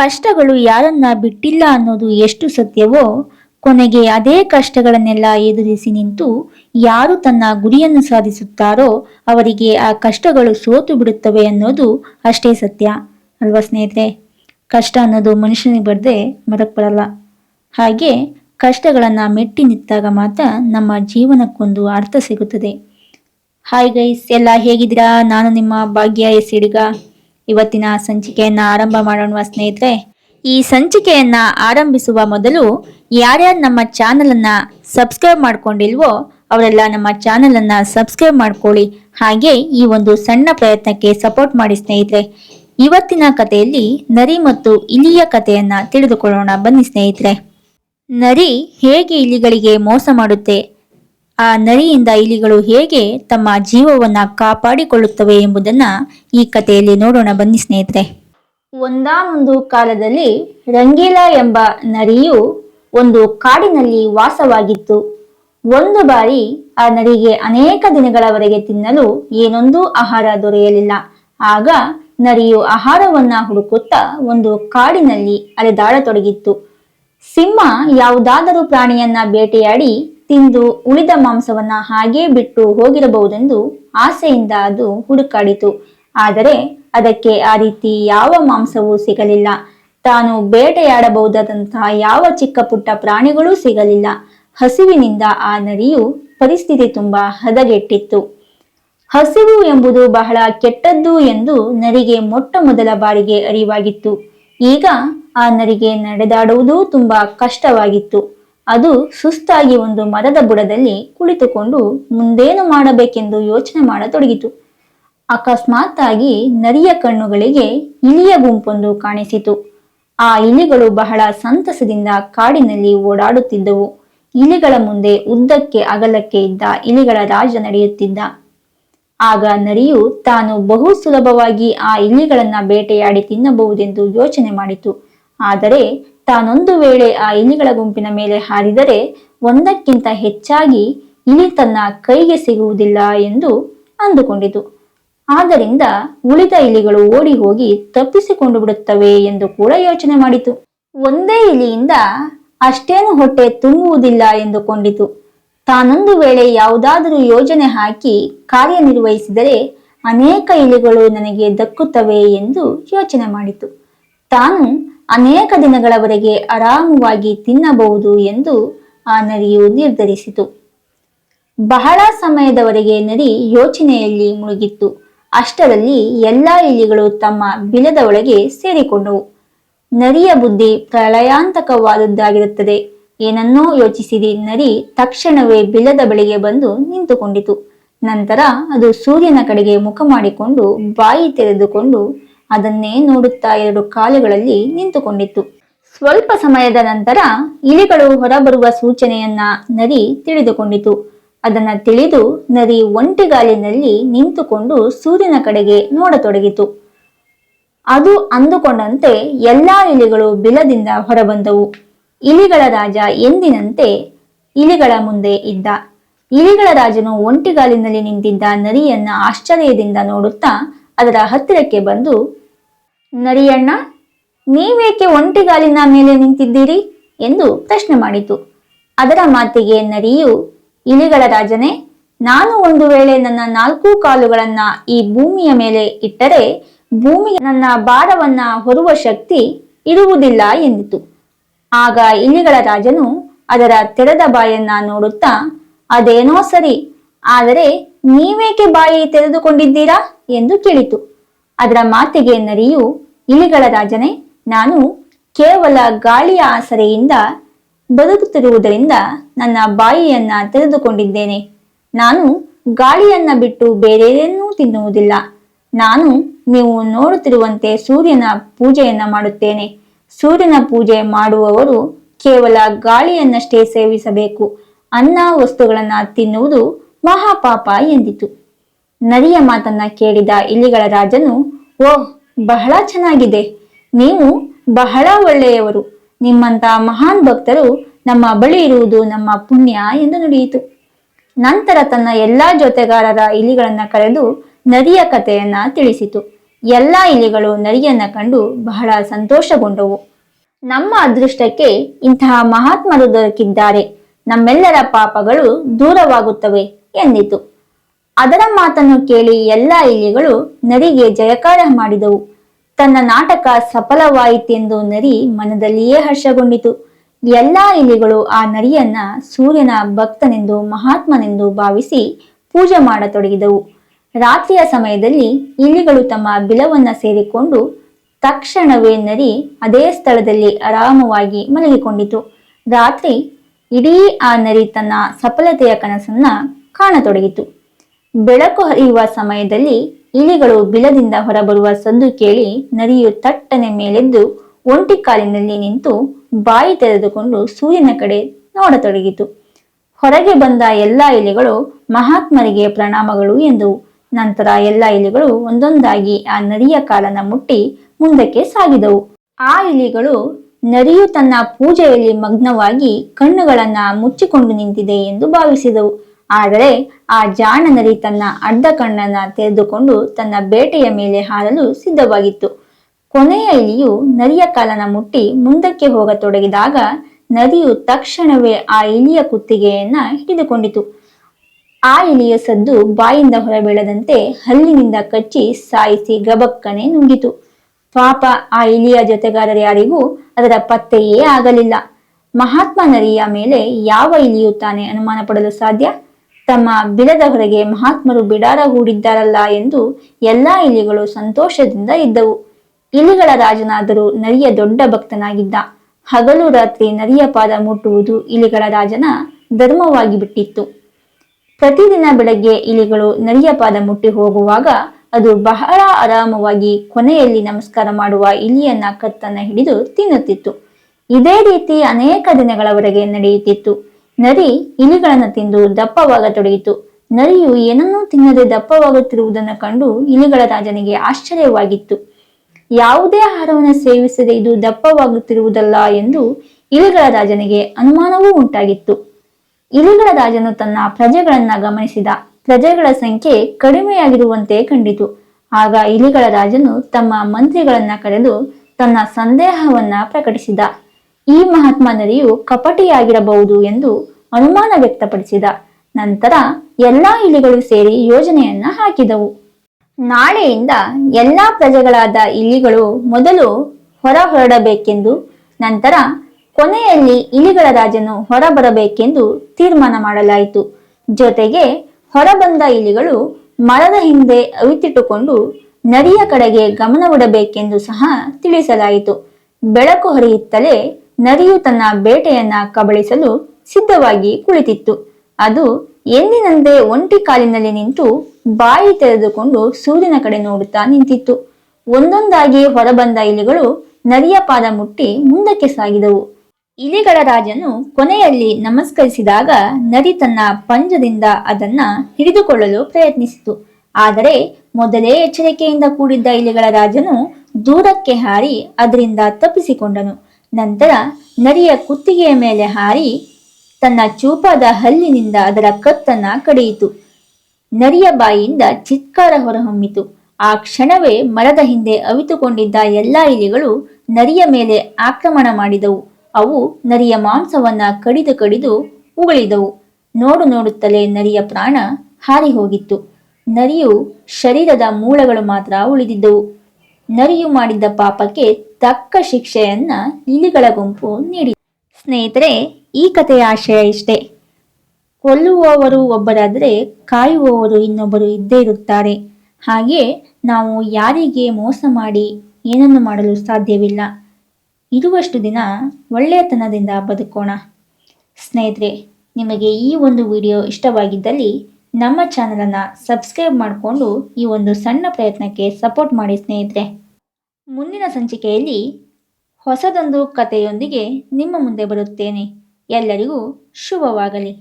ಕಷ್ಟಗಳು ಯಾರನ್ನ ಬಿಟ್ಟಿಲ್ಲ ಅನ್ನೋದು ಎಷ್ಟು ಸತ್ಯವೋ, ಕೊನೆಗೆ ಅದೇ ಕಷ್ಟಗಳನ್ನೆಲ್ಲ ಎದುರಿಸಿ ನಿಂತು ಯಾರು ತನ್ನ ಗುರಿಯನ್ನು ಸಾಧಿಸುತ್ತಾರೋ ಅವರಿಗೆ ಆ ಕಷ್ಟಗಳು ಸೋತು ಬಿಡುತ್ತವೆ ಅನ್ನೋದು ಅಷ್ಟೇ ಸತ್ಯ. ಅಲ್ವಾ ಸ್ನೇಹಿತರೆ? ಕಷ್ಟ ಅನ್ನೋದು ಮನುಷ್ಯನಿಗೆ ಬರದೆ ಮರಕ್ ಬರಲ್ಲ ಹಾಗೆ ಕಷ್ಟಗಳನ್ನು ಮೆಟ್ಟಿ ನಿಂತಾಗ ಮಾತ್ರ ನಮ್ಮ ಜೀವನಕ್ಕೊಂದು ಅರ್ಥ ಸಿಗುತ್ತದೆ. ಹಾಯ್ ಗೈಸ್ ಎಲ್ಲ ಹೇಗಿದ್ದೀರಾ? ನಾನು ನಿಮ್ಮ ಭಾಗ್ಯ ಎಸ್ ಇವತ್ತಿನ ಸಂಚಿಕೆಯನ್ನ ಆರಂಭ ಮಾಡೋಣ ಸ್ನೇಹಿತರೆ. ಈ ಸಂಚಿಕೆಯನ್ನ ಆರಂಭಿಸುವ ಮೊದಲು ಯಾರ್ಯಾರು ನಮ್ಮ ಚಾನೆಲ್ ಅನ್ನ ಸಬ್ಸ್ಕ್ರೈಬ್ ಮಾಡ್ಕೊಂಡಿಲ್ವೋ ಅವರೆಲ್ಲ ನಮ್ಮ ಚಾನೆಲ್ ಅನ್ನ ಸಬ್ಸ್ಕ್ರೈಬ್ ಮಾಡ್ಕೊಳ್ಳಿ. ಹಾಗೆ ಈ ಒಂದು ಸಣ್ಣ ಪ್ರಯತ್ನಕ್ಕೆ ಸಪೋರ್ಟ್ ಮಾಡಿ ಸ್ನೇಹಿತರೆ. ಇವತ್ತಿನ ಕಥೆಯಲ್ಲಿ ನರಿ ಮತ್ತು ಇಲಿಯ ಕಥೆಯನ್ನ ತಿಳಿದುಕೊಳ್ಳೋಣ. ಬನ್ನಿ ಸ್ನೇಹಿತರೆ. ನರಿ ಹೇಗೆ ಇಲಿಗಳಿಗೆ ಮೋಸ ಮಾಡುತ್ತೆ? ಆ ನರಿಯಿಂದ ಇಲಿಗಳು ಹೇಗೆ ತಮ್ಮ ಜೀವವನ್ನ ಕಾಪಾಡಿಕೊಳ್ಳುತ್ತವೆ ಎಂಬುದನ್ನ ಈ ಕಥೆಯಲ್ಲಿ ನೋಡೋಣ. ಬನ್ನಿ ಸ್ನೇಹಿತರೆ. ಒಂದಾನೊಂದು ಕಾಲದಲ್ಲಿ ರಂಗೀಲಾ ಎಂಬ ನರಿಯು ಒಂದು ಕಾಡಿನಲ್ಲಿ ವಾಸವಾಗಿತ್ತು. ಒಂದು ಬಾರಿ ಆ ನರಿಗೆ ಅನೇಕ ದಿನಗಳವರೆಗೆ ತಿನ್ನಲು ಏನೊಂದು ಆಹಾರ ದೊರೆಯಲಿಲ್ಲ. ಆಗ ನರಿಯು ಆಹಾರವನ್ನ ಹುಡುಕುತ್ತಾ ಒಂದು ಕಾಡಿನಲ್ಲಿ ಅಲೆದಾಡತೊಡಗಿತ್ತು. ಸಿಂಹ ಯಾವುದಾದರೂ ಪ್ರಾಣಿಯನ್ನ ಬೇಟೆಯಾಡಿ ತಿಂದು ಉಳಿದ ಮಾಂಸವನ್ನ ಹಾಗೇ ಬಿಟ್ಟು ಹೋಗಿರಬಹುದೆಂದು ಆಸೆಯಿಂದ ಅದು ಹುಡುಕಾಡಿತು. ಆದರೆ ಅದಕ್ಕೆ ಆ ರೀತಿ ಯಾವ ಮಾಂಸವೂ ಸಿಗಲಿಲ್ಲ. ತಾನು ಬೇಟೆಯಾಡಬಹುದಾದಂತಹ ಯಾವ ಚಿಕ್ಕ ಪುಟ್ಟ ಪ್ರಾಣಿಗಳೂ ಸಿಗಲಿಲ್ಲ. ಹಸಿವಿನಿಂದ ಆ ನರಿಯು ಪರಿಸ್ಥಿತಿ ತುಂಬಾ ಹದಗೆಟ್ಟಿತ್ತು. ಹಸಿವು ಎಂಬುದು ಬಹಳ ಕೆಟ್ಟದ್ದು ಎಂದು ನರಿಗೆ ಮೊಟ್ಟ ಮೊದಲ ಬಾರಿಗೆ ಅರಿವಾಗಿತ್ತು. ಈಗ ಆ ನರಿಗೆ ನಡೆದಾಡುವುದು ತುಂಬಾ ಕಷ್ಟವಾಗಿತ್ತು. ಅದು ಸುಸ್ತಾಗಿ ಒಂದು ಮರದ ಬುಡದಲ್ಲಿ ಕುಳಿತುಕೊಂಡು ಮುಂದೇನು ಮಾಡಬೇಕೆಂದು ಯೋಚನೆ ಮಾಡತೊಡಗಿತು. ಅಕಸ್ಮಾತ್ತಾಗಿ ನರಿಯ ಕಣ್ಣುಗಳಿಗೆ ಇಲಿಯ ಗುಂಪೊಂದು ಕಾಣಿಸಿತು. ಆ ಇಲಿಗಳು ಬಹಳ ಸಂತಸದಿಂದ ಕಾಡಿನಲ್ಲಿ ಓಡಾಡುತ್ತಿದ್ದವು. ಇಲಿಗಳ ಮುಂದೆ ಉದ್ದಕ್ಕೆ ಅಗಲಕ್ಕೆ ಇದ್ದ ಇಲಿಗಳ ರಾಜ ನಡೆಯುತ್ತಿದ್ದ. ಆಗ ನರಿಯು ತಾನು ಬಹು ಸುಲಭವಾಗಿ ಆ ಇಲಿಗಳನ್ನ ಬೇಟೆಯಾಡಿ ತಿನ್ನಬಹುದೆಂದು ಯೋಚನೆ ಮಾಡಿತು. ಆದರೆ ತಾನೊಂದು ವೇಳೆ ಆ ಇಲಿಗಳ ಗುಂಪಿನ ಮೇಲೆ ಹಾರಿದರೆ ಒಂದಕ್ಕಿಂತ ಹೆಚ್ಚಾಗಿ ಇಲಿ ತನ್ನ ಕೈಗೆ ಸಿಗುವುದಿಲ್ಲ ಎಂದು ಅಂದುಕೊಂಡಿತು. ಆದ್ದರಿಂದ ಉಳಿದ ಇಲಿಗಳು ಓಡಿ ಹೋಗಿ ತಪ್ಪಿಸಿಕೊಂಡು ಬಿಡುತ್ತವೆ ಎಂದು ಕೂಡ ಯೋಚನೆ ಮಾಡಿತು. ಒಂದೇ ಇಲಿಯಿಂದ ಅಷ್ಟೇನು ಹೊಟ್ಟೆ ತುಂಬುವುದಿಲ್ಲ ಎಂದುಕೊಂಡಿತು. ತಾನೊಂದು ವೇಳೆ ಯಾವುದಾದರೂ ಯೋಜನೆ ಹಾಕಿ ಕಾರ್ಯನಿರ್ವಹಿಸಿದರೆ ಅನೇಕ ಇಲಿಗಳು ನನಗೆ ದಕ್ಕುತ್ತವೆ ಎಂದು ಯೋಚನೆ ಮಾಡಿತು. ತಾನು ಅನೇಕ ದಿನಗಳವರೆಗೆ ಆರಾಮವಾಗಿ ತಿನ್ನಬಹುದು ಎಂದು ಆ ನರಿಯು ನಿರ್ಧರಿಸಿತು. ಬಹಳ ಸಮಯದವರೆಗೆ ನರಿ ಯೋಚನೆಯಲ್ಲಿ ಮುಳುಗಿತ್ತು. ಅಷ್ಟರಲ್ಲಿ ಎಲ್ಲಾ ಇಲಿಗಳು ತಮ್ಮ ಬಿಲದ ಒಳಗೆ ಸೇರಿಕೊಂಡವು. ನರಿಯ ಬುದ್ಧಿ ಪ್ರಳಯಾಂತಕವಾದದ್ದಾಗಿರುತ್ತದೆ. ಏನನ್ನೋ ಯೋಚಿಸಿದ ನರಿ ತಕ್ಷಣವೇ ಬಿಲದ ಬಳಿಗೆ ಬಂದು ನಿಂತುಕೊಂಡಿತು. ನಂತರ ಅದು ಸೂರ್ಯನ ಕಡೆಗೆ ಮುಖ ಮಾಡಿಕೊಂಡು ಬಾಯಿ ತೆರೆದುಕೊಂಡು ಅದನ್ನೇ ನೋಡುತ್ತಾ ಎರಡು ಕಾಲುಗಳಲ್ಲಿ ನಿಂತುಕೊಂಡಿತ್ತು. ಸ್ವಲ್ಪ ಸಮಯದ ನಂತರ ಇಲಿಗಳು ಹೊರಬರುವ ಸೂಚನೆಯನ್ನ ನರಿ ತಿಳಿದುಕೊಂಡಿತು. ಅದನ್ನ ತಿಳಿದು ನರಿ ಒಂಟಿಗಾಲಿನಲ್ಲಿ ನಿಂತುಕೊಂಡು ಸೂರ್ಯನ ಕಡೆಗೆ ನೋಡತೊಡಗಿತು. ಅದು ಅಂದುಕೊಂಡಂತೆ ಎಲ್ಲಾ ಇಲಿಗಳು ಬಿಲದಿಂದ ಹೊರಬಂದವು. ಇಲಿಗಳ ರಾಜ ಎಂದಿನಂತೆ ಇಲಿಗಳ ಮುಂದೆ ಇದ್ದ. ಇಲಿಗಳ ರಾಜನು ಒಂಟಿಗಾಲಿನಲ್ಲಿ ನಿಂತಿದ್ದ ನರಿಯನ್ನ ಆಶ್ಚರ್ಯದಿಂದ ನೋಡುತ್ತಾ ಅದರ ಹತ್ತಿರಕ್ಕೆ ಬಂದು ನರಿಯಣ್ಣ, ನೀವೇಕೆ ಒಂಟಿಗಾಲಿನ ಮೇಲೆ ನಿಂತಿದ್ದೀರಿ ಎಂದು ಪ್ರಶ್ನೆ ಮಾಡಿತು. ಅದರ ಮಾತಿಗೆ ನರಿಯು, ಇಲಿಗಳ ರಾಜನೇ, ನಾನು ಒಂದು ವೇಳೆ ನನ್ನ ನಾಲ್ಕು ಕಾಲುಗಳನ್ನ ಈ ಭೂಮಿಯ ಮೇಲೆ ಇಟ್ಟರೆ ಭೂಮಿ ನನ್ನ ಭಾರವನ್ನ ಹೊರುವ ಶಕ್ತಿ ಇರುವುದಿಲ್ಲ ಎಂದಿತು. ಆಗ ಇಲಿಗಳ ರಾಜನು ಅದರ ತೆರೆದ ಬಾಯನ್ನ ನೋಡುತ್ತಾ, ಅದೇನೋ ಸರಿ, ಆದರೆ ನೀವೇಕೆ ಬಾಯಿ ತೆರೆದುಕೊಂಡಿದ್ದೀರಾ? ಎಂದು ಕೇಳಿತು. ಅದರ ಮಾತಿಗೆ ನರಿಯು, ಇಲಿಗಳ ರಾಜನೇ, ನಾನು ಕೇವಲ ಗಾಳಿಯ ಆಸರೆಯಿಂದ ಬದುಕುತ್ತಿರುವುದರಿಂದ ನನ್ನ ಬಾಯಿಯನ್ನ ತೆರೆದುಕೊಂಡಿದ್ದೇನೆ. ನಾನು ಗಾಳಿಯನ್ನ ಬಿಟ್ಟು ಬೇರೆಯೇನೂ ತಿನ್ನುವುದಿಲ್ಲ. ನಾನು ನೀವು ನೋಡುತ್ತಿರುವಂತೆ ಸೂರ್ಯನ ಪೂಜೆಯನ್ನ ಮಾಡುತ್ತೇನೆ. ಸೂರ್ಯನ ಪೂಜೆ ಮಾಡುವವರು ಕೇವಲ ಗಾಳಿಯನ್ನಷ್ಟೇ ಸೇವಿಸಬೇಕು. ಅನ್ನ ವಸ್ತುಗಳನ್ನ ತಿನ್ನುವುದು ಮಹಾಪಾಪ ಎಂದಿತು. ನರಿಯ ಮಾತನ್ನ ಕೇಳಿದ ಇಲಿಗಳ ರಾಜನು, ಓ, ಬಹಳ ಚೆನ್ನಾಗಿದೆ. ನೀವು ಬಹಳ ಒಳ್ಳೆಯವರು. ನಿಮ್ಮಂತ ಮಹಾನ್ ಭಕ್ತರು ನಮ್ಮ ಬಳಿ ಇರುವುದು ನಮ್ಮ ಪುಣ್ಯ ಎಂದು ನುಡಿಯಿತು. ನಂತರ ತನ್ನ ಎಲ್ಲಾ ಜೊತೆಗಾರರ ಇಲಿಗಳನ್ನ ಕರೆದು ನದಿಯ ಕಥೆಯನ್ನ ತಿಳಿಸಿತು. ಎಲ್ಲ ಇಲಿಗಳು ನರಿಯನ್ನ ಕಂಡು ಬಹಳ ಸಂತೋಷಗೊಂಡವು. ನಮ್ಮ ಅದೃಷ್ಟಕ್ಕೆ ಇಂತಹ ಮಹಾತ್ಮರು ದೊರಕಿದ್ದಾರೆ. ನಮ್ಮೆಲ್ಲರ ಪಾಪಗಳು ದೂರವಾಗುತ್ತವೆ ಎಂದಿತು. ಅದರ ಮಾತನ್ನು ಕೇಳಿ ಎಲ್ಲ ಇಲಿಗಳು ನರಿಗೆ ಜಯಕಾರ ಮಾಡಿದವು. ತನ್ನ ನಾಟಕ ಸಫಲವಾಯಿತೆಂದು ನರಿ ಮನದಲ್ಲಿಯೇ ಹರ್ಷಗೊಂಡಿತು. ಎಲ್ಲಾ ಇಲಿಗಳು ಆ ನರಿಯನ್ನ ಸೂರ್ಯನ ಭಕ್ತನೆಂದು, ಮಹಾತ್ಮನೆಂದು ಭಾವಿಸಿ ಪೂಜೆ ಮಾಡತೊಡಗಿದವು. ರಾತ್ರಿಯ ಸಮಯದಲ್ಲಿ ಇಲಿಗಳು ತಮ್ಮ ಬಿಲವನ್ನ ಸೇರಿಕೊಂಡು ತಕ್ಷಣವೇ ನರಿ ಅದೇ ಸ್ಥಳದಲ್ಲಿ ಆರಾಮವಾಗಿ ಮಲಗಿಕೊಂಡಿತು. ರಾತ್ರಿ ಇಡೀ ಆ ನರಿ ತನ್ನ ಸಫಲತೆಯ ಕನಸನ್ನ ಕಾಣತೊಡಗಿತು. ಬೆಳಕು ಹರಿಯುವ ಸಮಯದಲ್ಲಿ ಇಲಿಗಳು ಬಿಲದಿಂದ ಹೊರಬರುವ ಸಂದು ಕೇಳಿ ನರಿಯು ತಟ್ಟನೆ ಮೇಲೆದ್ದು ಒಂಟಿ ಕಾಲಿನಲ್ಲಿ ನಿಂತು ಬಾಯಿ ತೆರೆದುಕೊಂಡು ಸೂರ್ಯನ ಕಡೆ ನೋಡತೊಡಗಿತು. ಹೊರಗೆ ಬಂದ ಎಲ್ಲಾ ಇಲಿಗಳು ಮಹಾತ್ಮರಿಗೆ ಪ್ರಣಾಮಗಳು ಎಂದು ನಂತರ ಎಲ್ಲಾ ಇಲಿಗಳು ಒಂದೊಂದಾಗಿ ಆ ನರಿಯ ಕಾಲನ ಮುಟ್ಟಿ ಮುಂದಕ್ಕೆ ಸಾಗಿದವು. ಆ ಇಲಿಗಳು ನರಿಯು ತನ್ನ ಪೂಜೆಯಲ್ಲಿ ಮಗ್ನವಾಗಿ ಕಣ್ಣುಗಳನ್ನ ಮುಚ್ಚಿಕೊಂಡು ನಿಂತಿದೆ ಎಂದು ಭಾವಿಸಿದವು. ಆದರೆ ಆ ಜಾಣ ನರಿ ತನ್ನ ಅರ್ಧ ಕಣ್ಣನ್ನ ತೆರೆದುಕೊಂಡು ತನ್ನ ಬೇಟೆಯ ಮೇಲೆ ಹಾರಲು ಸಿದ್ಧವಾಗಿತ್ತು. ಕೊನೆಯ ಇಲಿಯು ನರಿಯ ಕಾಲನ ಮುಟ್ಟಿ ಮುಂದಕ್ಕೆ ಹೋಗತೊಡಗಿದಾಗ ನರಿಯು ತಕ್ಷಣವೇ ಆ ಇಲಿಯ ಕುತ್ತಿಗೆಯನ್ನ ಹಿಡಿದುಕೊಂಡಿತು. ಆ ಇಲಿಯ ಸದ್ದು ಬಾಯಿಂದ ಹೊರಬೀಳದಂತೆ ಹಲ್ಲಿನಿಂದ ಕಚ್ಚಿ ಸಾಯಿಸಿ ಗಬಕ್ಕನೆ ನುಂಗಿತು. ಪಾಪ ಆ ಇಲಿಯ ಜೊತೆಗಾರರ ಯಾರಿಗೂ ಅದರ ಪತ್ತೆಯೇ ಆಗಲಿಲ್ಲ. ಮಹಾತ್ಮ ನರಿಯ ಮೇಲೆ ಯಾವ ಇಲಿಯು ತಾನೇ ಅನುಮಾನ ಪಡಲು ಸಾಧ್ಯ? ತಮ್ಮ ಬಿಲದ ಹೊರಗೆ ಮಹಾತ್ಮರು ಬಿಡಾರ ಹೂಡಿದ್ದಾರಲ್ಲ ಎಂದು ಎಲ್ಲಾ ಇಲಿಗಳು ಸಂತೋಷದಿಂದ ಇದ್ದವು. ಇಲಿಗಳ ರಾಜನಾದರೂ ನರಿಯ ದೊಡ್ಡ ಭಕ್ತನಾಗಿದ್ದ. ಹಗಲು ರಾತ್ರಿ ನರಿಯ ಪಾದ ಮುಟ್ಟುವುದು ಇಲಿಗಳ ರಾಜನ ಧರ್ಮವಾಗಿ ಬಿಟ್ಟಿತ್ತು. ಪ್ರತಿದಿನ ಬೆಳಗ್ಗೆ ಇಲಿಗಳು ನರಿಯ ಪಾದ ಮುಟ್ಟಿ ಹೋಗುವಾಗ ಅದು ಬಹಳ ಆರಾಮವಾಗಿ ಕೊನೆಯಲ್ಲಿ ನಮಸ್ಕಾರ ಮಾಡುವ ಇಲಿಯನ್ನ ಕತ್ತನ್ನ ಹಿಡಿದು ತಿನ್ನುತ್ತಿತ್ತು. ಇದೇ ರೀತಿ ಅನೇಕ ದಿನಗಳವರೆಗೆ ನಡೆಯುತ್ತಿತ್ತು. ನರಿ ಇಲಿಗಳನ್ನು ತಿಂದು ದಪ್ಪವಾಗತೊಡಗಿತು. ನರಿಯು ಏನನ್ನೂ ತಿನ್ನದೆ ದಪ್ಪವಾಗುತ್ತಿರುವುದನ್ನು ಕಂಡು ಇಲಿಗಳ ರಾಜನಿಗೆ ಆಶ್ಚರ್ಯವಾಗಿತ್ತು. ಯಾವುದೇ ಆಹಾರವನ್ನು ಸೇವಿಸದೆ ಇದು ದಪ್ಪವಾಗುತ್ತಿರುವುದಲ್ಲ ಎಂದು ಇಲಿಗಳ ರಾಜನಿಗೆ ಅನುಮಾನವೂ ಉಂಟಾಗಿತ್ತು. ಇಲಿಗಳ ರಾಜನು ತನ್ನ ಪ್ರಜೆಗಳನ್ನ ಗಮನಿಸಿದ. ಪ್ರಜೆಗಳ ಸಂಖ್ಯೆ ಕಡಿಮೆಯಾಗಿರುವಂತೆ ಕಂಡಿತು. ಆಗ ಇಲಿಗಳ ರಾಜನು ತಮ್ಮ ಮಂತ್ರಿಗಳನ್ನ ಕರೆದು ತನ್ನ ಸಂದೇಹವನ್ನ ಪ್ರಕಟಿಸಿದ. ಈ ಮಹಾತ್ಮ ನದಿಯು ಕಪಟಿಯಾಗಿರಬಹುದು ಎಂದು ಅನುಮಾನ ವ್ಯಕ್ತಪಡಿಸಿದ ನಂತರ ಎಲ್ಲಾ ಇಲಿಗಳು ಸೇರಿ ಯೋಜನೆಯನ್ನ ಹಾಕಿದವು. ನಾಳೆಯಿಂದ ಎಲ್ಲಾ ಪ್ರಜೆಗಳಾದ ಇಲಿಗಳು ಮೊದಲು ಹೊರ ಹೊರಡಬೇಕೆಂದು ನಂತರ ಕೊನೆಯಲ್ಲಿ ಇಲಿಗಳ ರಾಜನು ಹೊರಬರಬೇಕೆಂದು ತೀರ್ಮಾನ ಮಾಡಲಾಯಿತು. ಜೊತೆಗೆ ಹೊರಬಂದ ಇಲಿಗಳು ಮರದ ಹಿಂದೆ ಅವಿತಿಟ್ಟುಕೊಂಡು ನದಿಯ ಕಡೆಗೆ ಗಮನವಿಡಬೇಕೆಂದು ಸಹ ತಿಳಿಸಲಾಯಿತು. ಬೆಳಕು ಹರಿಯುತ್ತಲೇ ನರಿಯು ತನ್ನ ಬೇಟೆಯನ್ನ ಕಬಳಿಸಲು ಸಿದ್ಧವಾಗಿ ಕುಳಿತಿತ್ತು. ಅದು ಎಂದಿನಂತೆ ಒಂಟಿ ಕಾಲಿನಲ್ಲಿ ನಿಂತು ಬಾಯಿ ತೆರೆದುಕೊಂಡು ಸೂರ್ಯನ ಕಡೆ ನೋಡುತ್ತಾ ನಿಂತಿತ್ತು. ಒಂದೊಂದಾಗಿ ಹೊರಬಂದ ಇಲಿಗಳು ನರಿಯ ಪಾದ ಮುಟ್ಟಿ ಮುಂದಕ್ಕೆ ಸಾಗಿದವು. ಇಲಿಗಳ ರಾಜನು ಕೊನೆಯಲ್ಲಿ ನಮಸ್ಕರಿಸಿದಾಗ ನರಿ ತನ್ನ ಪಂಜದಿಂದ ಅದನ್ನ ಹಿಡಿದುಕೊಳ್ಳಲು ಪ್ರಯತ್ನಿಸಿತು. ಆದರೆ ಮೊದಲೇ ಎಚ್ಚರಿಕೆಯಿಂದ ಕೂಡಿದ್ದ ಇಲಿಗಳ ರಾಜನು ದೂರಕ್ಕೆ ಹಾರಿ ಅದರಿಂದ ತಪ್ಪಿಸಿಕೊಂಡನು. ನಂತರ ನರಿಯ ಕುತ್ತಿಗೆಯ ಮೇಲೆ ಹಾರಿ ತನ್ನ ಚೂಪಾದ ಹಲ್ಲಿನಿಂದ ಅದರ ಕತ್ತನ್ನ ಕಡಿಯಿತು. ನರಿಯ ಬಾಯಿಯಿಂದ ಚಿತ್ಕಾರ ಹೊರಹೊಮ್ಮಿತು. ಆ ಕ್ಷಣವೇ ಮರದ ಹಿಂದೆ ಅವಿತುಕೊಂಡಿದ್ದ ಎಲ್ಲಾ ಇಲಿಗಳು ನರಿಯ ಮೇಲೆ ಆಕ್ರಮಣ ಮಾಡಿದವು. ಅವು ನರಿಯ ಮಾಂಸವನ್ನ ಕಡಿದು ಕಡಿದು ಉಗುಳಿದವು. ನೋಡು ನೋಡುತ್ತಲೇ ನರಿಯ ಪ್ರಾಣ ಹಾರಿ ಹೋಗಿತ್ತು. ನರಿಯು ಶರೀರದ ಮೂಳೆಗಳು ಮಾತ್ರ ಉಳಿದಿದ್ದವು. ನರಿಯು ಮಾಡಿದ್ದ ಪಾಪಕ್ಕೆ ತಕ್ಕ ಶಿಕ್ಷೆಯನ್ನ ಇಲಿಗಳ ಗುಂಪು ನೀಡಿ. ಸ್ನೇಹಿತರೆ, ಈ ಕಥೆಯ ಆಶಯ ಇಷ್ಟೇ. ಕೊಲ್ಲುವವರು ಒಬ್ಬರಾದರೆ ಕಾಯುವವರು ಇನ್ನೊಬ್ಬರು ಇದ್ದೇ ಇರುತ್ತಾರೆ. ಹಾಗೆ ನಾವು ಯಾರಿಗೆ ಮೋಸ ಮಾಡಿ ಏನನ್ನು ಮಾಡಲು ಸಾಧ್ಯವಿಲ್ಲ. ಇರುವಷ್ಟು ದಿನ ಒಳ್ಳೆಯತನದಿಂದ ಬದುಕೋಣ. ಸ್ನೇಹಿತರೆ, ನಿಮಗೆ ಈ ಒಂದು ವಿಡಿಯೋ ಇಷ್ಟವಾಗಿದ್ದಲ್ಲಿ ನಮ್ಮ ಚಾನಲನ್ನು ಸಬ್ಸ್ಕ್ರೈಬ್ ಮಾಡಿಕೊಂಡು ಈ ಒಂದು ಸಣ್ಣ ಪ್ರಯತ್ನಕ್ಕೆ ಸಪೋರ್ಟ್ ಮಾಡಿ ಸ್ನೇಹಿತರೆ. ಮುಂದಿನ ಸಂಚಿಕೆಯಲ್ಲಿ ಹೊಸದೊಂದು ಕಥೆಯೊಂದಿಗೆ ನಿಮ್ಮ ಮುಂದೆ ಬರುತ್ತೇನೆ. ಎಲ್ಲರಿಗೂ ಶುಭವಾಗಲಿ.